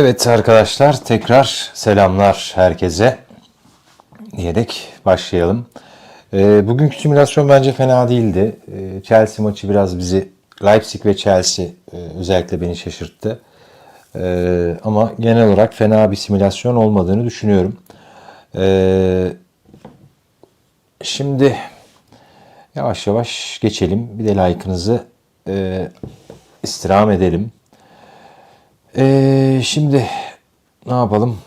Evet arkadaşlar tekrar selamlar herkese diyerek başlayalım. Ee, bugünkü simülasyon bence fena değildi. Ee, Chelsea maçı biraz bizi Leipzig ve Chelsea e, özellikle beni şaşırttı. Ee, ama genel olarak fena bir simülasyon olmadığını düşünüyorum. Ee, şimdi yavaş yavaş geçelim. Bir de like'ınızı e, istirham edelim. Ee, şimdi ne yapalım?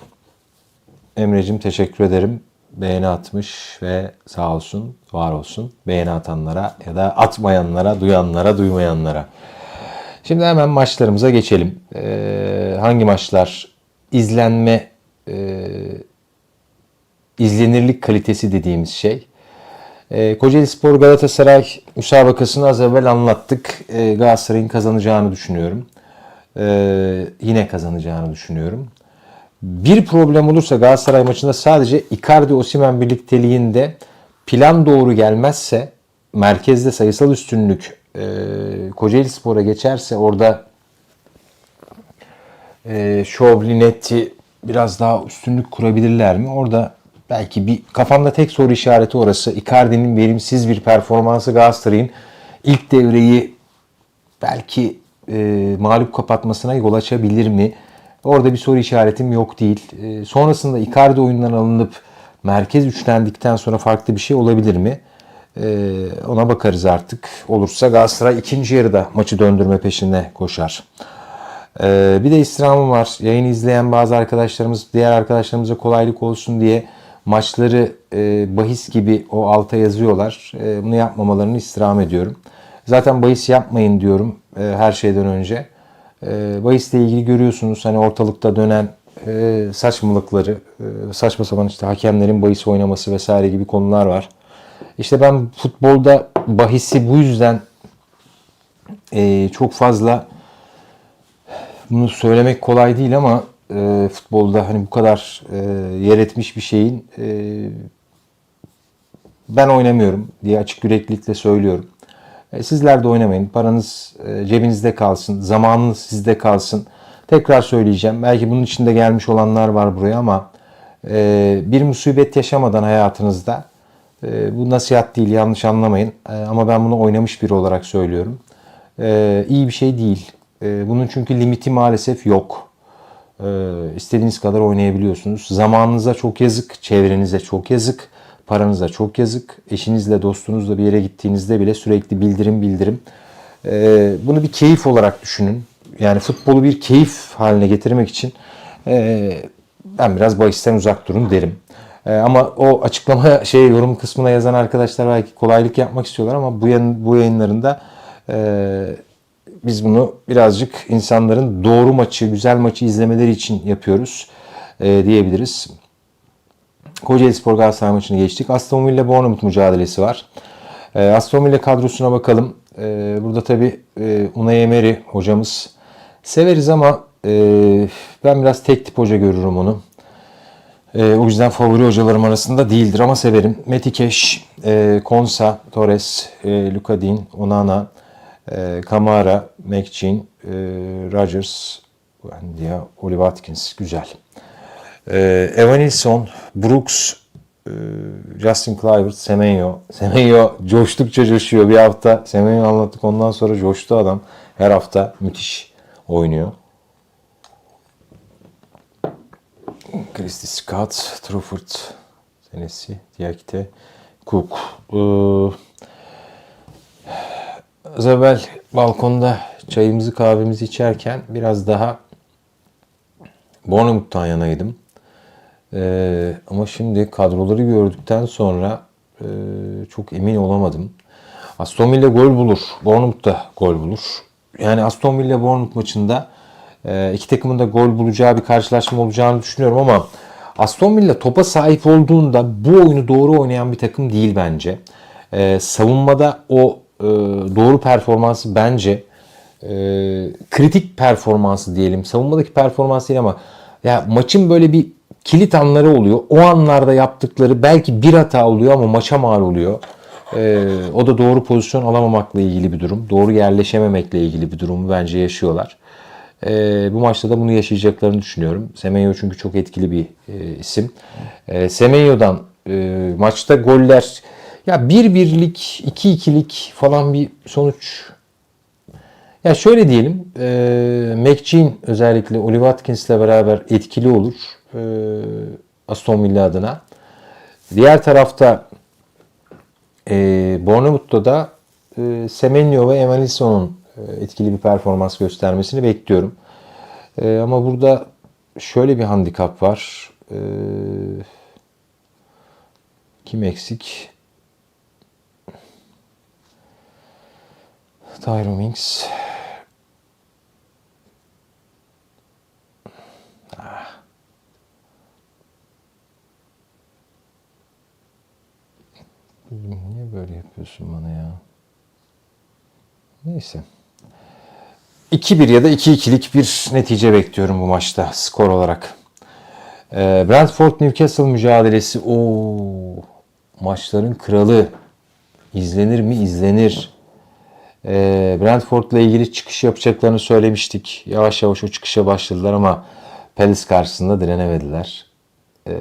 Emre'cim teşekkür ederim. Beğeni atmış ve sağ olsun, var olsun. Beğeni atanlara ya da atmayanlara, duyanlara, duymayanlara. Şimdi hemen maçlarımıza geçelim. Ee, hangi maçlar izlenme, e, izlenirlik kalitesi dediğimiz şey. E, Kocaeli Spor Galatasaray müsabakasını az evvel anlattık. E, Galatasaray'ın kazanacağını düşünüyorum. E, yine kazanacağını düşünüyorum. Bir problem olursa Galatasaray maçında sadece Icardi Osimhen birlikteliğinde plan doğru gelmezse merkezde sayısal üstünlük e, Kocaeli Spor'a geçerse orada e, Şov, Linetti biraz daha üstünlük kurabilirler mi? Orada belki bir kafamda tek soru işareti orası. Icardi'nin verimsiz bir performansı Galatasaray'ın ilk devreyi belki e, mağlup kapatmasına yol açabilir mi? Orada bir soru işaretim yok değil. E, sonrasında Icardi oyundan alınıp merkez üçlendikten sonra farklı bir şey olabilir mi? E, ona bakarız artık. Olursa Galatasaray ikinci yarıda maçı döndürme peşinde koşar. Ee, bir de istirhamım var. Yayını izleyen bazı arkadaşlarımız, diğer arkadaşlarımıza kolaylık olsun diye maçları e, bahis gibi o alta yazıyorlar. E, bunu yapmamalarını istirham ediyorum. Zaten bahis yapmayın diyorum e, her şeyden önce. E, bahisle ilgili görüyorsunuz hani ortalıkta dönen e, saçmalıkları, e, saçma sapan işte hakemlerin bahis oynaması vesaire gibi konular var. İşte ben futbolda bahisi bu yüzden e, çok fazla bunu söylemek kolay değil ama e, futbolda hani bu kadar e, yer etmiş bir şeyin e, ben oynamıyorum diye açık yüreklilikle söylüyorum. E, sizler de oynamayın. Paranız e, cebinizde kalsın. Zamanınız sizde kalsın. Tekrar söyleyeceğim. Belki bunun içinde gelmiş olanlar var buraya ama e, bir musibet yaşamadan hayatınızda bu nasihat değil yanlış anlamayın. Ama ben bunu oynamış biri olarak söylüyorum. İyi bir şey değil. Bunun çünkü limiti maalesef yok. İstediğiniz kadar oynayabiliyorsunuz. Zamanınıza çok yazık, çevrenize çok yazık, paranıza çok yazık. Eşinizle, dostunuzla bir yere gittiğinizde bile sürekli bildirim bildirim. E, bunu bir keyif olarak düşünün. Yani futbolu bir keyif haline getirmek için e, ben biraz bahisten uzak durun derim. E, ama o açıklama şey yorum kısmına yazan arkadaşlar belki kolaylık yapmak istiyorlar ama bu yayın, bu yayınlarında e, biz bunu birazcık insanların doğru maçı, güzel maçı izlemeleri için yapıyoruz e, diyebiliriz. Kocaeli Spor Galatasaray maçını geçtik. Aston Villa Bournemouth mücadelesi var. E, Aston Villa kadrosuna bakalım. E, burada tabi e, Unai Emery hocamız severiz ama e, ben biraz tek tip hoca görürüm onu. E, o yüzden favori hocalarım arasında değildir ama severim. Metikeş, e, Konsa, Torres, e, Luka Dean, Onana, e, Kamara, McGinn, e, Rodgers, Buendia, Oli Watkins güzel. E, Evanilson, Brooks, e, Justin Kluivert, Semenyo. Semenyo coştukça coşuyor. Bir hafta Semenyo anlattık ondan sonra coştu adam. Her hafta müthiş oynuyor. Christy Scott, Trufford, Senesi, Diakite, Cook. Ee, az evvel balkonda çayımızı kahvemizi içerken biraz daha Bournemouth'tan yanaydım. Ee, ama şimdi kadroları gördükten sonra e, çok emin olamadım. Aston Villa gol bulur. Bournemouth da gol bulur. Yani Aston Villa Bournemouth maçında e, iki takımın da gol bulacağı bir karşılaşma olacağını düşünüyorum ama Aston Villa topa sahip olduğunda bu oyunu doğru oynayan bir takım değil bence. E, savunmada o e, doğru performansı bence e, kritik performansı diyelim. Savunmadaki performansı değil ama ya maçın böyle bir kilit anları oluyor. O anlarda yaptıkları belki bir hata oluyor ama maça mal oluyor. E, o da doğru pozisyon alamamakla ilgili bir durum. Doğru yerleşememekle ilgili bir durumu bence yaşıyorlar. E, bu maçta da bunu yaşayacaklarını düşünüyorum. Semenyo çünkü çok etkili bir e, isim. E, Semenyo'dan e, maçta goller ya 1-1'lik, 2-2'lik falan bir sonuç ya şöyle diyelim, e, McGinn özellikle Oliver Watkins'le beraber etkili olur e, Aston Villa adına. Diğer tarafta e, Bournemouth'ta da e, Semenyo ve Emalisson'un e, etkili bir performans göstermesini bekliyorum. E, ama burada şöyle bir handikap var. E, kim eksik? Tyrone Mings. Niye böyle yapıyorsun bana ya? Neyse. 2-1 ya da 2-2'lik bir netice bekliyorum bu maçta skor olarak. Ee, Brentford Newcastle mücadelesi o maçların kralı. İzlenir mi? İzlenir. Ee, Brentford'la ilgili çıkış yapacaklarını söylemiştik. Yavaş yavaş o çıkışa başladılar ama Palace karşısında direnemediler. Ee,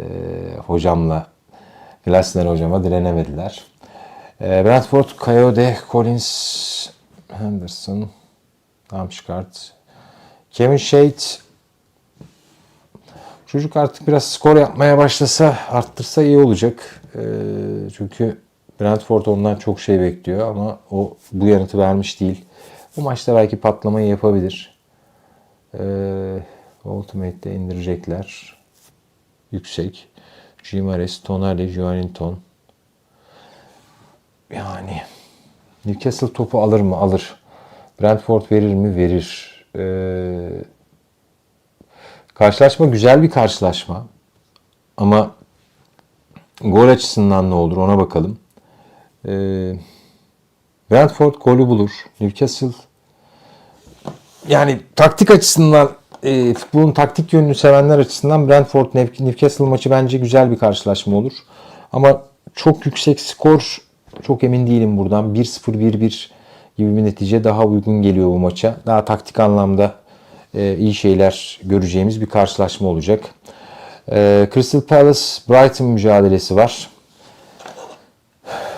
hocamla Glasner hocama direnemediler. Ee, Brentford, Coyote, Collins, Henderson, Damschkart, Kevin Shade. Çocuk artık biraz skor yapmaya başlasa, arttırsa iyi olacak. Ee, çünkü Brentford ondan çok şey bekliyor ama o bu yanıtı vermiş değil. Bu maçta belki patlamayı yapabilir. Ee, Ultimate'de indirecekler. Yüksek. Gimares, Tonali, Joelinton. Yani Newcastle topu alır mı? Alır. Brentford verir mi? Verir. Ee, karşılaşma güzel bir karşılaşma. Ama gol açısından ne olur ona bakalım. Ee, Brentford golü bulur. Newcastle yani taktik açısından e, futbolun taktik yönünü sevenler açısından Brentford Newcastle maçı bence güzel bir karşılaşma olur. Ama çok yüksek skor çok emin değilim buradan. 1-0 1-1 gibi bir netice daha uygun geliyor bu maça. Daha taktik anlamda e, iyi şeyler göreceğimiz bir karşılaşma olacak. E, Crystal Palace Brighton mücadelesi var.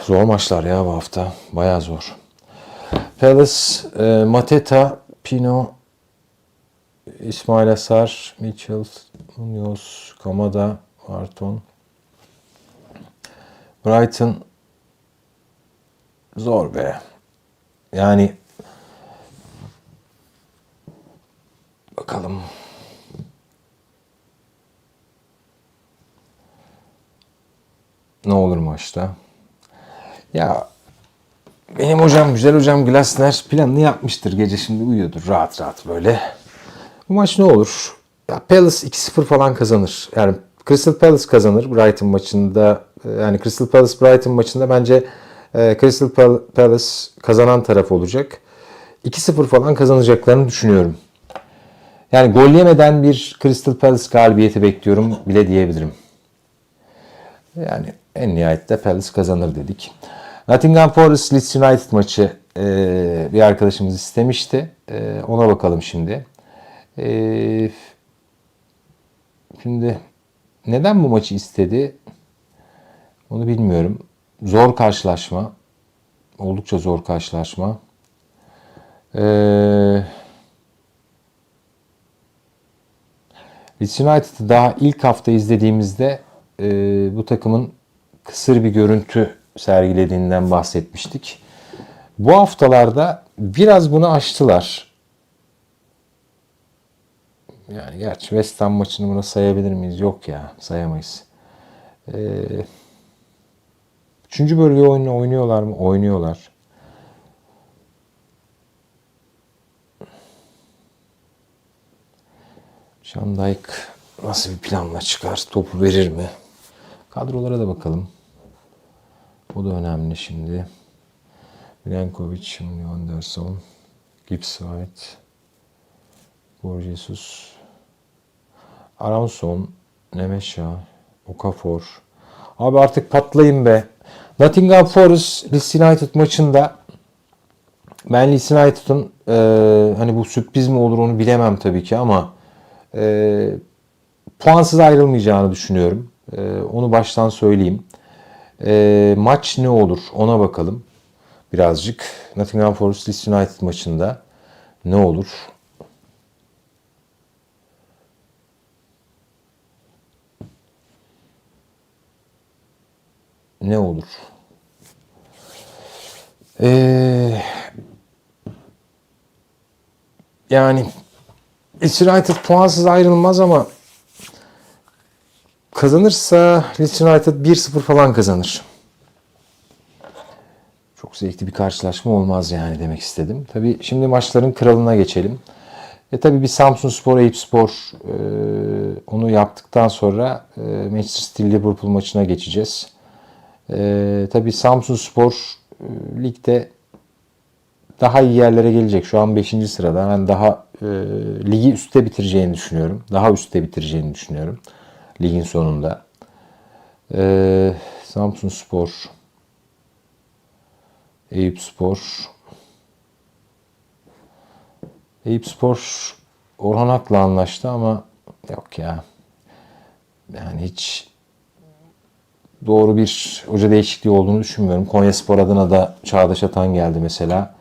Zor maçlar ya bu hafta. Bayağı zor. Palace, e, Mateta, Pino, İsmail Asar, Mitchell, Munoz, Kamada, Barton. Brighton zor be. Yani bakalım. Ne olur maçta? Ya benim hocam, güzel hocam Glasner planını yapmıştır. Gece şimdi uyuyordur rahat rahat böyle. Bu maç ne olur? Ya Palace 2-0 falan kazanır. Yani Crystal Palace kazanır Brighton maçında. Yani Crystal Palace Brighton maçında bence e, Crystal Palace kazanan taraf olacak. 2-0 falan kazanacaklarını düşünüyorum. Yani gol yemeden bir Crystal Palace galibiyeti bekliyorum bile diyebilirim. Yani en nihayette Palace kazanır dedik. Nottingham Forest Leeds United maçı e, bir arkadaşımız istemişti. E, ona bakalım şimdi. E, şimdi neden bu maçı istedi? Onu bilmiyorum. Zor karşılaşma. Oldukça zor karşılaşma. Ee, Leeds United'ı daha ilk hafta izlediğimizde e, bu takımın kısır bir görüntü sergilediğinden bahsetmiştik. Bu haftalarda biraz bunu aştılar. Yani gerçi West Ham maçını buna sayabilir miyiz? Yok ya sayamayız. Ee, üçüncü bölge oyunu oynuyorlar mı? Oynuyorlar. Van Dijk nasıl bir planla çıkar? Topu verir mi? Kadrolara da bakalım. O da önemli şimdi. Milenkovic, Anderson, Gibbs White, Borgesus, Aronson, Nemesha, Okafor. Abi artık patlayın be. Nottingham Forest Leeds United maçında Ben Leeds United'ın e, hani bu sürpriz mi olur onu bilemem tabii ki ama e, puansız ayrılmayacağını düşünüyorum. E, onu baştan söyleyeyim. E, maç ne olur ona bakalım birazcık. Nottingham Forest Leeds United maçında ne olur? Ne olur? Ee, yani Leeds United puansız ayrılmaz ama kazanırsa Leeds United 1-0 falan kazanır. Çok zevkli bir karşılaşma olmaz yani demek istedim. Tabii şimdi maçların kralına geçelim. E tabii bir Samsun Spor, Eyüp Spor e, onu yaptıktan sonra e, Manchester City Liverpool maçına geçeceğiz. E, tabii Samsun Spor e, ligde daha iyi yerlere gelecek. Şu an 5. sırada. Ben daha e, ligi üstte bitireceğini düşünüyorum. Daha üstte bitireceğini düşünüyorum. Ligin sonunda. E, Samsun Spor, Eyüp Spor, Eyüp Spor Orhan Ak'la anlaştı ama yok ya. Yani hiç doğru bir hoca değişikliği olduğunu düşünmüyorum. Konya Spor adına da Çağdaş Atan geldi mesela.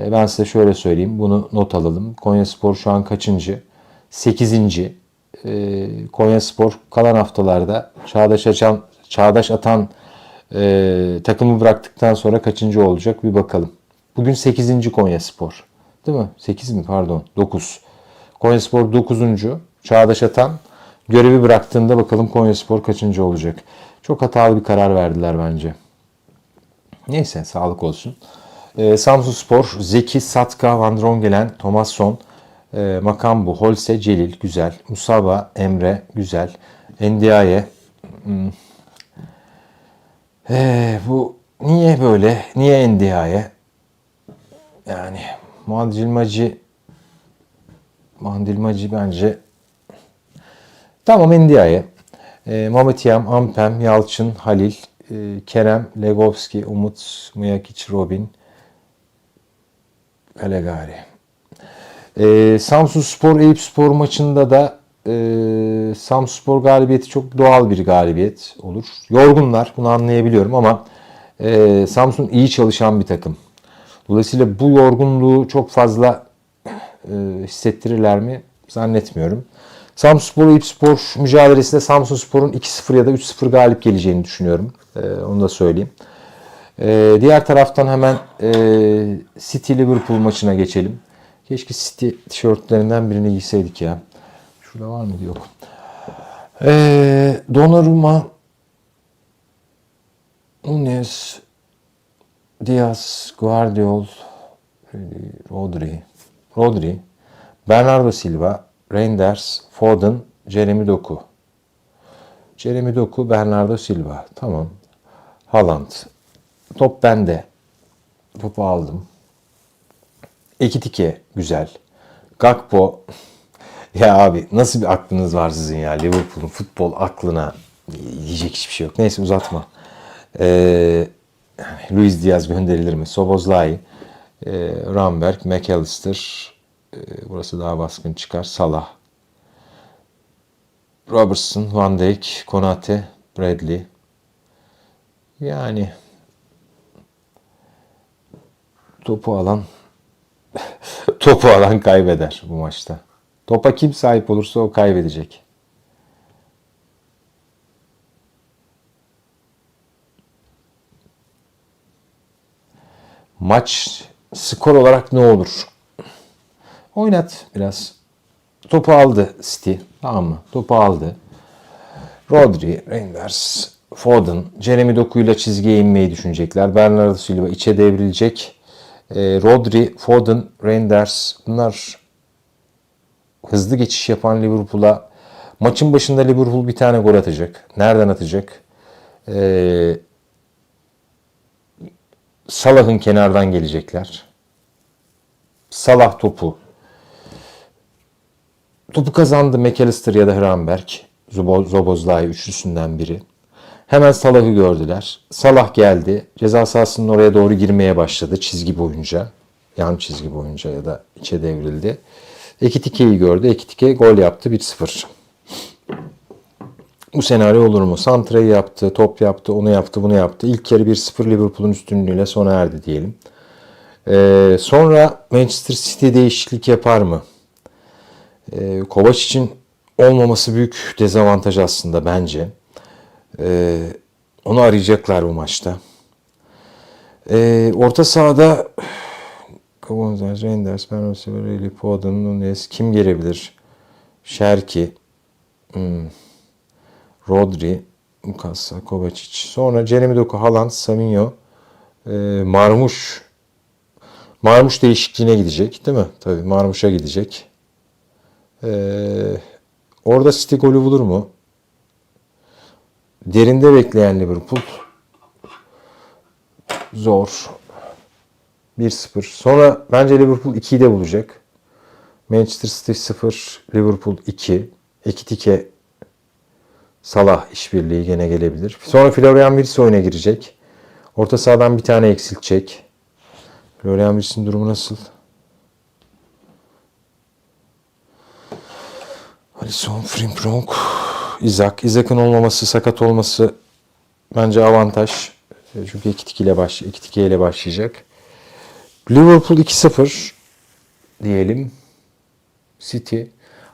E, Ben size şöyle söyleyeyim. Bunu not alalım. Konya Spor şu an kaçıncı? Sekizinci. E, Konya Spor kalan haftalarda Çağdaş Açan, Çağdaş Atan e, takımı bıraktıktan sonra kaçıncı olacak bir bakalım. Bugün 8. Konya Spor. Değil mi? 8 mi? Pardon. 9. Konya Spor 9. Çağdaş Atan görevi bıraktığında bakalım Konya Spor kaçıncı olacak. Çok hatalı bir karar verdiler bence. Neyse sağlık olsun. Ee, Samsun Spor, Zeki, Satka, Van Drongelen, Thomasson, e, Makambu, Holse, Celil, güzel. Musaba, Emre, güzel. Endiaye, hmm. Ee, bu niye böyle? Niye Endiaye? Yani Mandilmacı Mandilmacı bence tamam Endiaye. E, Mehmet Yam, Ampem, Yalçın, Halil, e, Kerem, Legovski, Umut, Muyakiç, Robin, Kalegari. E, Samsun Spor, Eyüp Spor maçında da e, Samsun Spor galibiyeti çok doğal bir galibiyet olur. Yorgunlar, bunu anlayabiliyorum ama e, Samsun iyi çalışan bir takım. Dolayısıyla bu yorgunluğu çok fazla e, hissettirirler mi zannetmiyorum. Samsun Spor Eyüp Spor mücadelesinde Samsun Spor'un 2-0 ya da 3-0 galip geleceğini düşünüyorum. E, onu da söyleyeyim. E, diğer taraftan hemen e, City Liverpool maçına geçelim. Keşke City tişörtlerinden birini giyseydik ya. Şurada var mıydı? Yok. E, Donnarumma Nunes Diaz, Guardiol, Rodri, Rodri, Bernardo Silva, Reinders, Foden, Jeremy Doku. Jeremy Doku, Bernardo Silva. Tamam. Haaland. Top bende. Topu aldım. Ekitike güzel. Gakpo. Ya abi nasıl bir aklınız var sizin ya Liverpool'un futbol aklına yiyecek hiçbir şey yok. Neyse uzatma. Ee, Luis Diaz gönderilir mi? Sobozlai, e, Ramberg, McAllister. E, burası daha baskın çıkar. Salah. Robertson, Van Dijk, Konate, Bradley. Yani topu alan topu alan kaybeder bu maçta. Topa kim sahip olursa o kaybedecek. Maç skor olarak ne olur? Oynat biraz. Topu aldı City. Tamam mı? Topu aldı. Rodri, Reinders, Foden, Jeremy Doku ile çizgiye inmeyi düşünecekler. Bernardo Silva içe devrilecek. E, Rodri, Foden, Reinders bunlar hızlı geçiş yapan Liverpool'a maçın başında Liverpool bir tane gol atacak. Nereden atacak? Eee Salah'ın kenardan gelecekler. Salah topu. Topu kazandı McAllister ya da Hramberg. Zobozlay üçlüsünden biri. Hemen Salah'ı gördüler. Salah geldi. Ceza sahasının oraya doğru girmeye başladı çizgi boyunca. Yan çizgi boyunca ya da içe devrildi. Ekitike'yi gördü. Ekitike gol yaptı 1-0. Bu senaryo olur mu? Santra'yı yaptı, top yaptı, onu yaptı, bunu yaptı. İlk yarı 1-0 Liverpool'un üstünlüğüyle sona erdi diyelim. Ee, sonra Manchester City değişiklik yapar mı? Ee, Kovac için olmaması büyük dezavantaj aslında bence. Ee, onu arayacaklar bu maçta. Ee, orta sahada Gonzalez, Reinders, Bernardo Silva, Reilly, Foden, kim gelebilir? Şerki, hmm, Rodri, Mukasa, Kovacic. Sonra Jeremy Doku, Haaland, Savinho, e, Marmuş. Marmuş değişikliğine gidecek değil mi? Tabii Marmuş'a gidecek. Ee, orada City golü bulur mu? Derinde bekleyen Liverpool. Zor. 1-0. Sonra bence Liverpool 2'yi de bulacak. Manchester City 0, Liverpool 2. Ekitike Salah işbirliği gene gelebilir. Sonra Florian Wirtz oyuna girecek. Orta sahadan bir tane eksiltecek. Florian Wirtz'in durumu nasıl? Alisson, Frimpong, Isaac. Isaac'ın olmaması, sakat olması bence avantaj. E, Çünkü Ekitike ile, baş, Ekitike ile başlayacak. Liverpool 2-0 diyelim. City.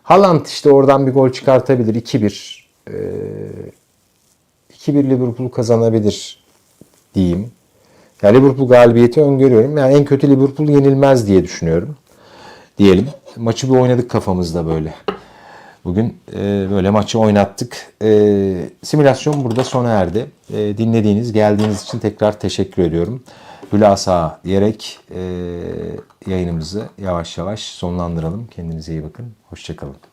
Haaland işte oradan bir gol çıkartabilir. 2-1. Ee, 2-1 Liverpool kazanabilir diyeyim. Yani Liverpool galibiyeti öngörüyorum. Yani en kötü Liverpool yenilmez diye düşünüyorum. Diyelim. Maçı bir oynadık kafamızda böyle. Bugün e, böyle maçı oynattık. E, simülasyon burada sona erdi. E, dinlediğiniz, geldiğiniz için tekrar teşekkür ediyorum. Hülasa diyerek e, yayınımızı yavaş yavaş sonlandıralım. Kendinize iyi bakın. Hoşçakalın.